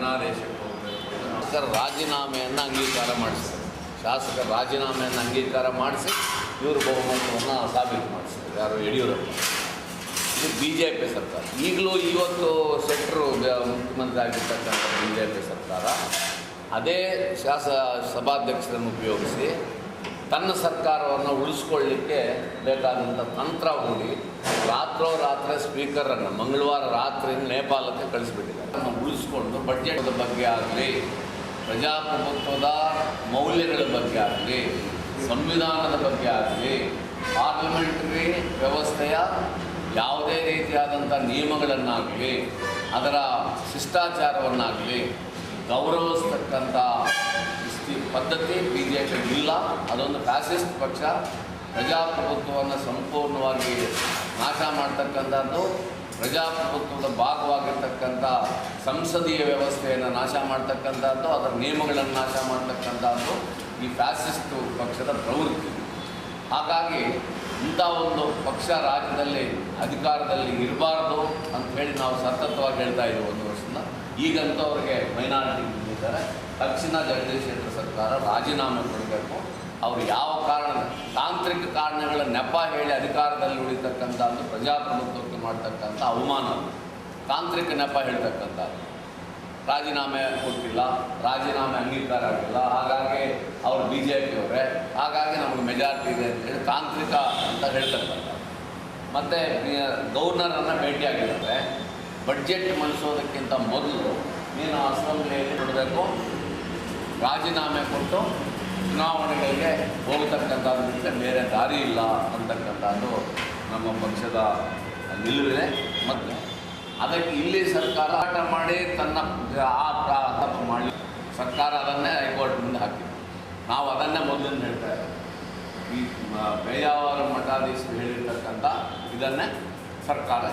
ಜನಾದೇಶಕ್ಕೆ ಹೋಗಬೇಕು ರಾಜೀನಾಮೆಯನ್ನು ಅಂಗೀಕಾರ ಮಾಡಿಸಿ. ಶಾಸಕ ರಾಜೀನಾಮೆಯನ್ನು ಅಂಗೀಕಾರ ಮಾಡಿಸಿ ಇವರು ಬಹುಮತವನ್ನು ಸಾಬೀತು ಮಾಡಿಸಿದ್ರು. ಯಾರು ಯಡಿಯೂರಪ್ಪ. ಇದು ಬಿ ಜೆ ಪಿ ಸರ್ಕಾರ. ಈಗಲೂ ಇವತ್ತು ಬ- ಮುಖ್ಯಮಂತ್ರಿ ಆಗಿರ್ತಕ್ಕಂಥ ಬಿ ಜೆ ಪಿ ಸರ್ಕಾರ, ಅದೇ ಶಾಸ, ಸಭಾಧ್ಯಕ್ಷರನ್ನು ಉಪಯೋಗಿಸಿ ತನ್ನ ಸರ್ಕಾರವನ್ನು ಉಳಿಸ್ಕೊಳ್ಳಿಕ್ಕೆ ಬೇಕಾದಂಥ ತಂತ್ರ ಹೂಡಿ ರಾತ್ರೋರಾತ್ರಿ ಸ್ಪೀಕರನ್ನು ಮಂಗಳವಾರ ರಾತ್ರಿ ನೇಪಾಳಕ್ಕೆ ಕಳಿಸ್ಬಿಟ್ಟಿದ್ದಾರೆ. ಅದನ್ನು ಉಳಿಸ್ಕೊಂಡು ಬಡ್ಜೆಟ್ ಬಗ್ಗೆ ಆಗಲಿ, ಪ್ರಜಾಪ್ರಭುತ್ವದ ಮೌಲ್ಯಗಳ ಬಗ್ಗೆ ಆಗಲಿ, ಸಂವಿಧಾನದ ಬಗ್ಗೆ ಆಗಲಿ ಪಾರ್ಲಿಮೆಂಟರಿ ವ್ಯವಸ್ಥೆಯ ಯಾವುದೇ ರೀತಿಯಾದಂಥ ನಿಯಮಗಳನ್ನಾಗಲಿ, ಅದರ ಶಿಷ್ಟಾಚಾರವನ್ನಾಗಲಿ ಗೌರವಿಸ್ತಕ್ಕಂಥ ಪದ್ಧತಿ ಬಿ ಜೆ ಪಿ ಇಲ್ಲ. ಅದೊಂದು ಫ್ಯಾಸಿಸ್ಟ್ ಪಕ್ಷ. ಪ್ರಜಾಪ್ರಭುತ್ವವನ್ನು ಸಂಪೂರ್ಣವಾಗಿ ನಾಶ ಮಾಡ್ತಕ್ಕಂಥದ್ದು, ಪ್ರಜಾಪ್ರಭುತ್ವದ ಭಾಗವಾಗಿರ್ತಕ್ಕಂಥ ಸಂಸದೀಯ ವ್ಯವಸ್ಥೆಯನ್ನು ನಾಶ ಮಾಡ್ತಕ್ಕಂಥದ್ದು, ಅದರ ನಿಯಮಗಳನ್ನು ನಾಶ ಮಾಡ್ತಕ್ಕಂಥದ್ದು ಈ ಫ್ಯಾಸಿಸ್ಟ್ ಪಕ್ಷದ ಪ್ರವೃತ್ತಿ. ಹಾಗಾಗಿ ಇಂಥ ಒಂದು ಪಕ್ಷ ರಾಜ್ಯದಲ್ಲಿ ಅಧಿಕಾರದಲ್ಲಿ ಇರಬಾರ್ದು ಅಂತ ಹೇಳಿ ನಾವು ಸತತವಾಗಿ ಹೇಳ್ತಾ ಇದ್ದೀವಿ ಒಂದು ವರ್ಷದಿಂದ. ಈಗಂತೂ ಅವ್ರಿಗೆ ಮೈನಾರಿಟಿ ಇದ್ದಾರೆ ತಕ್ಷಣ ಜಗದೀಶ್ ಸರ್ಕಾರ ರಾಜೀನಾಮೆ ಕೊಡಬೇಕು. ಅವರು ಯಾವ ಕಾರಣ, ತಾಂತ್ರಿಕ ಕಾರಣಗಳ ನೆಪ ಹೇಳಿ ಅಧಿಕಾರದಲ್ಲಿ ಉಳಿತಕ್ಕಂಥದ್ದು ಪ್ರಜಾಪ್ರಭುತ್ವಕ್ಕೆ ಮಾಡ್ತಕ್ಕಂಥ ಅವಮಾನ ತಾಂತ್ರಿಕ ನೆಪ ಹೇಳ್ತಕ್ಕಂಥ ರಾಜೀನಾಮೆ ಕೊಟ್ಟಿಲ್ಲ, ರಾಜೀನಾಮೆ ಅಂಗೀಕಾರ ಆಗಿಲ್ಲ, ಹಾಗಾಗಿ ಅವರು ಬಿ ಜೆ ಪಿಯವರೇ ಹಾಗಾಗಿ ನಮಗೆ ಮೆಜಾರಿಟಿ ಇದೆ ಅಂತೇಳಿ ತಾಂತ್ರಿಕ ಅಂತ ಹೇಳ್ತಕ್ಕಂಥ ಮತ್ತು ಗವರ್ನರನ್ನು ಭೇಟಿಯಾಗಿದ್ದಾರೆ ಬಡ್ಜೆಟ್ ಮಂಡಿಸೋದಕ್ಕಿಂತ ಮೊದಲು ನೀನು ಅಸೆಂಬ್ಲಿಯಲ್ಲಿ ಕೊಡಬೇಕು ರಾಜೀನಾಮೆ ಕೊಟ್ಟು ಚುನಾವಣೆಗಳಿಗೆ ಹೋಗತಕ್ಕಂಥದ್ದು ಬಿಟ್ಟರೆ ಬೇರೆ ದಾರಿ ಇಲ್ಲ ಅಂತಕ್ಕಂಥದ್ದು ನಮ್ಮ ಪಕ್ಷದ ನಿಲುವಿದೆ. ಮತ್ತು ಅದಕ್ಕೆ ಇಲ್ಲಿ ಸರ್ಕಾರ ಆಟ ಮಾಡಿ ತನ್ನ ಆ ತಪ್ಪು ಮಾಡಿ ಸರ್ಕಾರ ಅದನ್ನೇ ಹೈಕೋರ್ಟ್ ಮುಂದೆ ಹಾಕಿದೆ. ನಾವು ಅದನ್ನೇ ಮೊದಲಿಂದ ಹೇಳ್ತಾ ಇದ್ದೀವಿ ಈ ಪೇಜಾವರ ಮಠಾಧೀಶರು ಹೇಳಿರ್ತಕ್ಕಂಥ ಇದನ್ನೇ ಸರ್ಕಾರ.